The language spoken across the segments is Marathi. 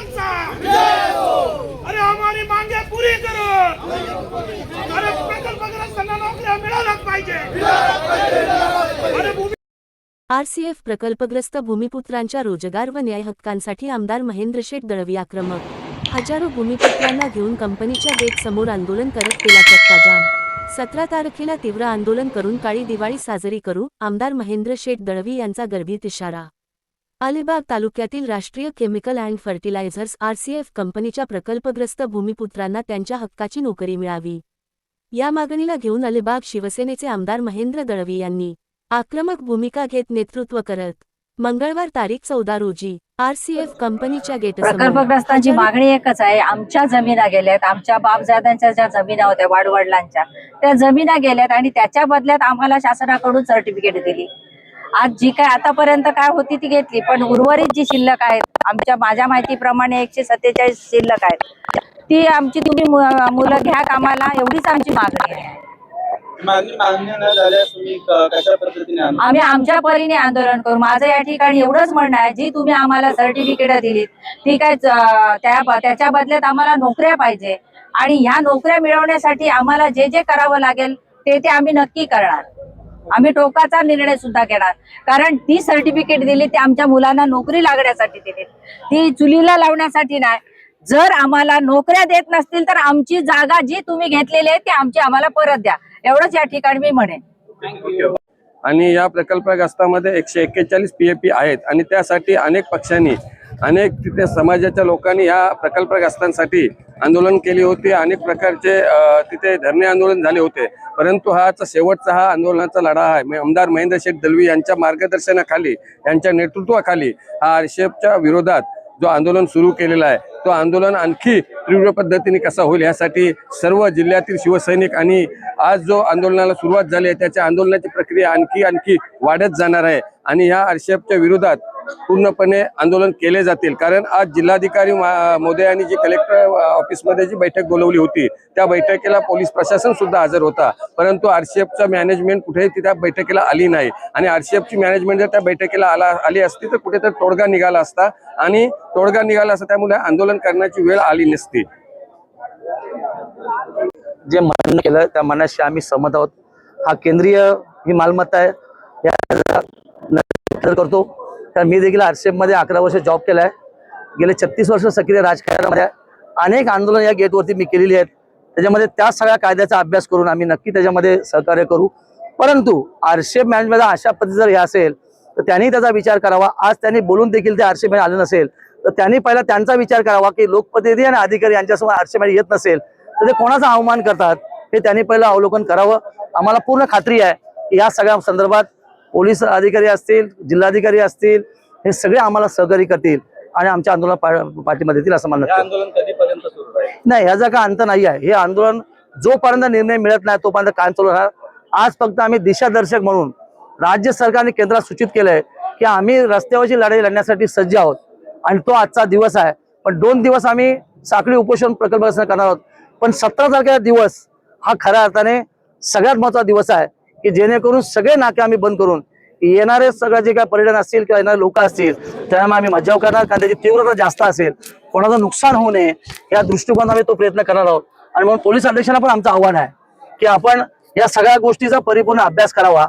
किसानचा अरे हमारी मांगे अरे प्रकल्पग्रस्तांना नोकऱ्या पाहिजे. आरसीएफ प्रकल्पग्रस्त भूमिपुत्रांच्या रोजगार व न्याय हक्कांसाठी आमदार महेंद्र शेठ दळवी आक्रमक. हजारो भूमिपुत्रांना घेऊन कंपनीच्या गेट समोर आंदोलन करत केला चक्का जाम. सतरा तारखेला तीव्र आंदोलन करून काळी दिवाळी साजरी करू आमदार महेंद्र शेठ दळवी यांचा गर्भीत इशारा. अलिबाग तालुक्यातील राष्ट्रीय केमिकल अँड फर्टिलायझर्स आरसीएफ कंपनीच्या प्रकल्पग्रस्त भूमिपुत्रांना त्यांच्या हक्काची नोकरी मिळावी. या मागणीला घेऊन अलिबाग शिवसेनेचे आमदार महेंद्र दळवी यांनी आक्रमक भूमिका घेत नेतृत्व करत मंगळवार तारीख चौदा रोजी आरसीएफ कंपनीच्या गेटसमोर प्रकल्पग्रस्तांची मागणी एकच आहे. आमच्या जमिना गेल्यात आमच्या बापजाद्यांच्या ज्या जमिना होत्या वाडवडिलांच्या त्या जमिना गेल्यात आणि त्याच्या बदल्यात आम्हाला शासनाकडून सर्टिफिकेट दिली. आज जी काय आतापर्यंत काय होती ती घेतली पण उर्वरित जी शिल्लक आहेत आमच्या माझ्या माहितीप्रमाणे एकशे सत्तेचाळीस शिल्लक आहेत. ती आमची तुम्ही मुलं घ्या कामाला एवढीच आमची मागणी आहे. आम्ही आमच्या परीने आंदोलन करू. माझं या ठिकाणी एवढंच म्हणणं आहे जी तुम्ही आम्हाला सर्टिफिकेट दिलीत ती काय त्याच्या बदल्यात आम्हाला नोकऱ्या पाहिजे. आणि ह्या नोकऱ्या मिळवण्यासाठी आम्हाला जे जे करावं लागेल ते ते आम्ही नक्की करणार. आम्ही टोकाचा निर्णय सुद्धा घेणार. कारण ती सर्टिफिकेट दिली ती आमच्या मुलांना नोकरी लागण्यासाठी दिली. ती चुलीला लावण्यासाठी नाही. जर आम्हाला नोकऱ्या देत नसतील तर आमची जागा जी तुम्ही घेतलेली आहे ती आमची आम्हाला परत द्या. एवढंच या ठिकाणी मी म्हणेन. आणि या प्रकल्पग्रस्तामध्ये एकशे एक्केचाळीस पी ए पी आहेत. आणि त्यासाठी अनेक पक्षांनी अनेक तिथे समाजाच्या लोकांनी या प्रकल्पग्रस्तांसाठी आंदोलन केली होती. अनेक प्रकारचे तिथे धरणे आंदोलन झाले होते. परंतु हा शेवटचा हा आंदोलनाचा लढा आहे. म- आमदार महेंद्र शेठ दलवी यांच्या मार्गदर्शनाखाली यांच्या नेतृत्वाखाली हा आरशेफच्या विरोधात जो आंदोलन सुरू केलेला आहे तो आंदोलन आणखी तीव्र पद्धतीने कसा होईल यासाठी सर्व जिल्ह्यातील शिवसैनिक आणि आज जो आंदोलनाला सुरुवात झाली आहे त्याच्या आंदोलनाची प्रक्रिया आणखी आणखी वाढत जाणार आहे. आणि ह्या आरशेफच्या विरोधात पूर्णपणे आंदोलन केले जातील. कारण आज जिल्हाधिकारी मा- मोदयांनी जी कलेक्टर ऑफिसमध्ये जी बैठक बोलवली होती त्या बैठकीला पोलीस प्रशासन सुद्धा हजर होता. परंतु आरसीएफचा मॅनेजमेंट कुठेही त्या बैठकीला आली नाही. आणि आरसीएफची मॅनेजमेंट जर त्या बैठकीला आला आली असती तर कुठेतरी तोडगा निघाला असता. आणि तोडगा निघाला असता त्यामुळे आंदोलन करण्याची वेळ आली नसती. जे म्हणणं केलं त्या मनाशी आम्ही सहमत आहोत. हा केंद्रीय ही मालमत्ता आहे. या करतो. तर मी देखील आरसीएफ अकरा वर्ष जॉब केलाय गेले छत्तीस वर्ष सक्रिय राजकारणामध्ये आहे. अनेक आंदोलन या गेटवरती मी केलेली आहेत. त्याच्यामध्ये त्या सगळ्या कायद्याचा अभ्यास करून आम्ही नक्की त्याच्यामध्ये सहकार्य करू. परंतु आरसीएफ मॅनेजमेंट अशा पद्धती जर हे असेल तर त्यांनी त्याचा विचार करावा. आज त्यांनी बोलून देखील ते आरसीएफ आले नसेल तर त्यांनी पहिला त्यांचा विचार करावा की लोकप्रतिनिधी आणि अधिकारी यांच्यासमोर आरसीएफ येत नसेल तर ते कोणाचा अवमान करतात हे त्यांनी पहिलं अवलोकन करावं. आम्हाला पूर्ण खात्री आहे की या सगळ्या संदर्भात पोलीस अधिकारी असतील जिल्हाधिकारी असतील हे सगळे आम्हाला सहकार्य करतील आणि आमच्या आंदोलन पा- पाठिंबा देतील असं मला वाटतं आंदोलन कधीपर्यंत सुरू राहील? नाही ह्याचा काय अंत नाही आहे. हे आंदोलन जोपर्यंत निर्णय मिळत नाही तोपर्यंत काय चालू राहणार. आज फक्त आम्ही दिशादर्शक म्हणून राज्य सरकारने केंद्रात सूचित केलंय की आम्ही रस्त्यावरची लढाई लढण्यासाठी सज्ज आहोत. आणि तो आजचा दिवस आहे. पण दोन दिवस आम्ही साखळी उपोषण प्रकल्प करणार आहोत. पण सतरा तारखेचा दिवस हा खऱ्या अर्थाने सगळ्यात महत्त्वाचा दिवस आहे. की जेणेकरून सगळे नाके आम्ही बंद करून येणारे सगळं जे काय पर्यटन असतील किंवा येणारे लोक असतील त्यामुळे आम्ही मज्जाव करणार कारण त्याची तीव्रता जास्त असेल. कोणाचं नुकसान होऊ नये या दृष्टिकोनाने आम्ही तो प्रयत्न करणार आहोत. आणि म्हणून पोलीस अध्यक्षांना पण आमचं आव्हान आहे की आपण या सगळ्या गोष्टीचा परिपूर्ण अभ्यास करावा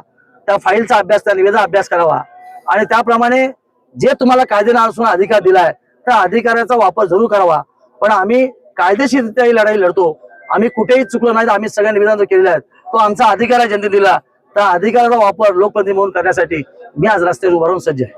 त्या फाईलचा अभ्यास त्या निवेदा अभ्यास करावा. आणि त्याप्रमाणे जे तुम्हाला कायदेनुसार अधिकार दिलाय त्या अधिकाराचा वापर जरूर करावा. पण आम्ही कायदेशीररित्या ही लढाई लढतो. आम्ही कुठेही चुकलो नाही तर आम्ही सगळ्या निवेदन केलेल्या आहेत. तो आमचा अधिकार आहे जनतेला. दिला त्या अधिकाराचा वापर लोकप्रतिनिधी म्हणून करण्यासाठी मी आज रस्त्यावर उभारून सज्ज आहे.